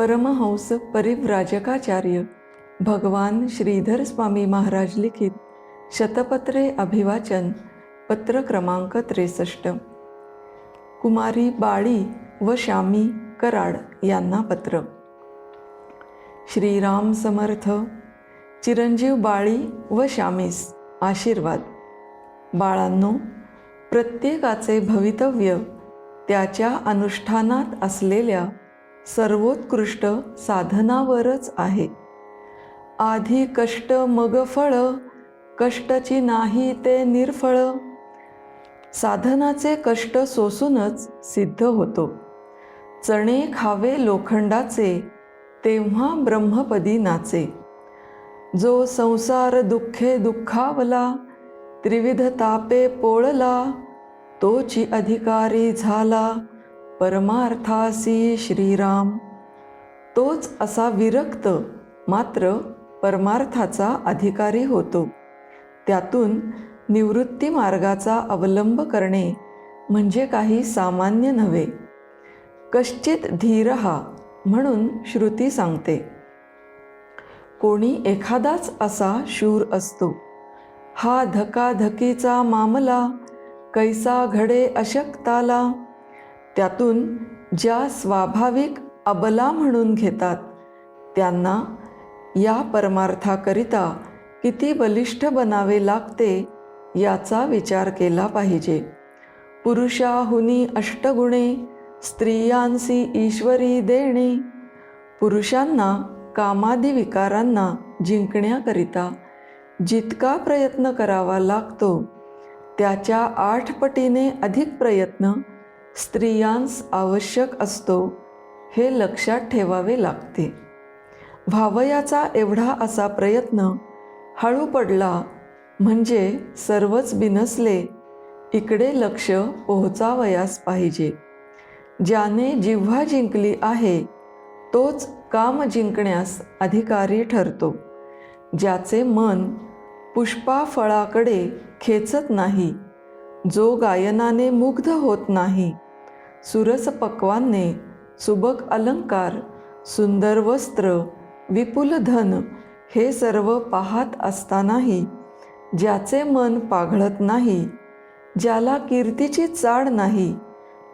परमहंस परिव्राजकाचार्य भगवान श्रीधर स्वामी महाराज लिखित शतपत्रे अभिवाचन पत्र क्रमांक त्रेसष्ट. कुमारी बाळी व श्यामी कराड यांना पत्र. श्रीराम समर्थ चिरंजीव बाळी व श्यामीस आशीर्वाद. बाळांनो प्रत्येकाचे भवितव्य त्याच्या अनुष्ठानात असलेल्या सर्वोत्कृष्ट साधनावरच आहे. आधी कष्ट मग फळ कष्टची नाही ते निर्फळ. साधनाचे कष्ट सोसूनच सिद्ध होतो. चणे खावे लोखंडाचे तेव्हा ब्रह्मपदी नाचे. जो संसार दुःखे दुःखावला त्रिविध तापे पोळला तोची अधिकारी झाला. परमार्थासी श्रीराम. तोच असा विरक्त मात्र परमार्थाचा अधिकारी होतो. त्यातून निवृत्ती मार्गाचा अवलंब करणे म्हणजे काही सामान्य नव्हे. कश्चित धीर हा म्हणून श्रुती सांगते. कोणी एखादाच असा शूर असतो. हा धकाधकीचा मामला कैसा घडे अशक्ताला त्यातून ज्या स्वाभाविक अबला म्हणून घेतात त्यांना या परमार्थाकरिता किती बलिष्ठ बनावे लागते याचा विचार केला पाहिजे. पुरुषाहुनी अष्टगुणे स्त्रियांसी ईश्वरी देणे पुरुषांना कामादी विकारांना जिंकण्याकरिता जितका प्रयत्न करावा लागतो त्याच्या आठ पटीने अधिक प्रयत्न स्त्रियांस आवश्यक असतो हे लक्षात ठेवावे लागते. व्हावयाचा एवढा असा प्रयत्न हळू पडला म्हणजे सर्वच बिनसले इकडे लक्ष पोहोचावयास पाहिजे. ज्याने जिव्हा जिंकली आहे तोच काम जिंकण्यास अधिकारी ठरतो. ज्याचे मन पुष्पाफळाकडे खेचत नाही जो गायनाने मुग्ध होत नाही. सुरस पक्वाने सुबक अलंकार सुंदर वस्त्र विपुल धन हे सर्व पाहत असतानाही ज्याचे मन पाघळत नाही ज्याला कीर्तीची चाड नाही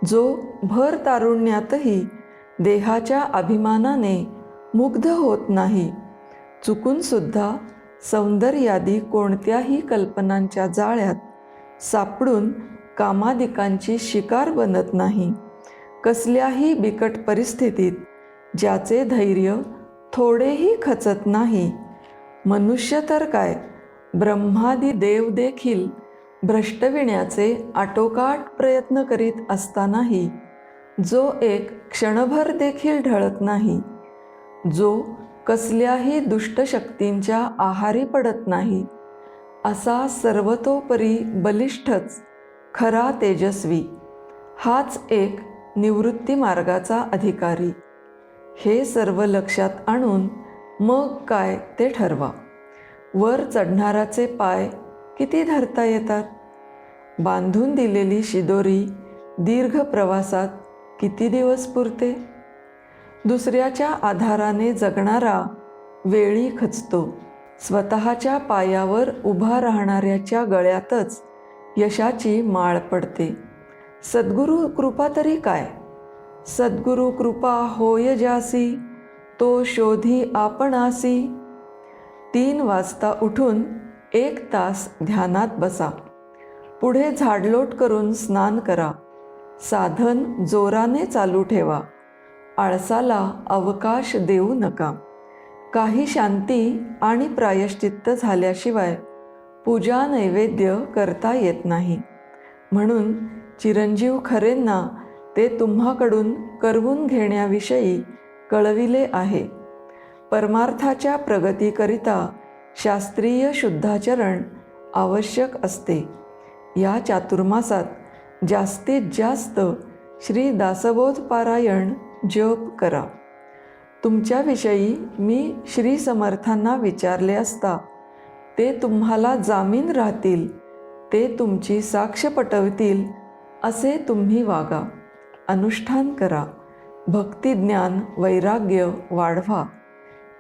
जो भर तारुण्यातही देहाच्या अभिमानाने मुग्ध होत नाही. चुकूनसुद्धा सौंदर्यादी कोणत्याही कल्पनांच्या जाळ्यात सापडून कामादिकांची शिकार बनत नाही. कसल्याही बिकट परिस्थितीत ज्याचे धैर्य थोडेही खचत नाही. मनुष्य तर काय? ब्रह्मादी देव देखील भ्रष्टविण्याचे आटोकाट प्रयत्न करीत असतानाही जो एक क्षणभर देखील ढळत नाही जो कसल्याही दुष्टशक्तींच्या आहारी पडत नाही. असा सर्वतोपरी बलिष्ठच खरा तेजस्वी हाच एक निवृत्ती मार्गाचा अधिकारी. हे सर्व लक्षात आणून मग काय ते ठरवा. वर चढणाराचे पाय किती धरता येतात? बांधून दिलेली शिदोरी दीर्घ प्रवासात किती दिवस पुरते? दुसऱ्याच्या आधाराने जगणारा वेळी खचतो. स्वतःच्या पायावर उभा राहणाऱ्याच्या गळ्यातच यशाची माळ पडते. सद्गुरू कृपा तरी काय? सद्गुरू कृपा होय जासी तो शोधी आपणासी. तीन वाजता उठून एक तास ध्यानात बसा. पुढे झाडलोट करून स्नान करा. साधन जोराने चालू ठेवा. आळसाला अवकाश देऊ नका. काही शांती आणि प्रायश्चित्त झाल्याशिवाय पूजा नैवेद्य करता येत नाही. म्हणून चिरंजीव खरेंना ते तुम्हाकडून करवून घेण्याविषयी कळविले आहे. परमार्थाच्या प्रगतीकरिता शास्त्रीय शुद्धाचरण आवश्यक असते. या चातुर्मासात जास्तीत जास्त श्री दासबोध पारायण जप करा. तुमच्याविषयी मी श्री समर्थांना विचारले असता ते तुम्हाला जामीन राहतील ते तुमची साक्ष पटवतील असे तुम्ही वागा. अनुष्ठान करा. भक्तिज्ञान वैराग्य वाढवा.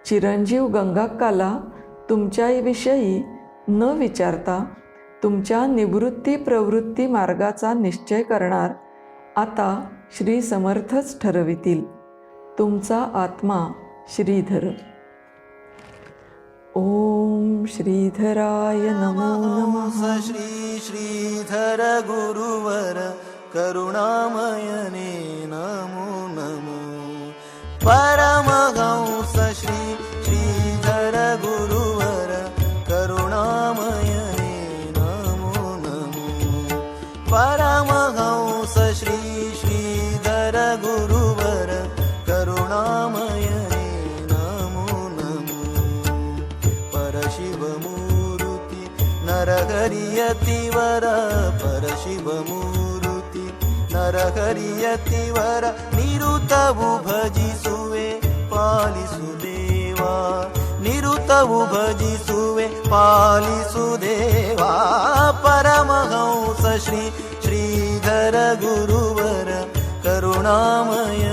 चिरंजीव गंगाक्काला तुमच्याविषयी न विचारता तुमच्या निवृत्ती प्रवृत्ती मार्गाचा निश्चय करणार आता श्री समर्थच ठरवितील. तुमचा आत्मा श्रीधर. ओम श्रीधराय नमो नमः. श्री श्रीधर गुरुवर करुणामयने नमो नमो. परमहंस श्री श्रीधर गुरुवर करुणामयने नमो नमो. परम यतिवर परशिवमुर्ति नर हरि यतिवर निरुतबुभजिसुवे पालिसुदेवा निरुतबुभजिसुवे पालिसुदेवा। परमहंस श्री श्रीधर गुरुवर करुणामय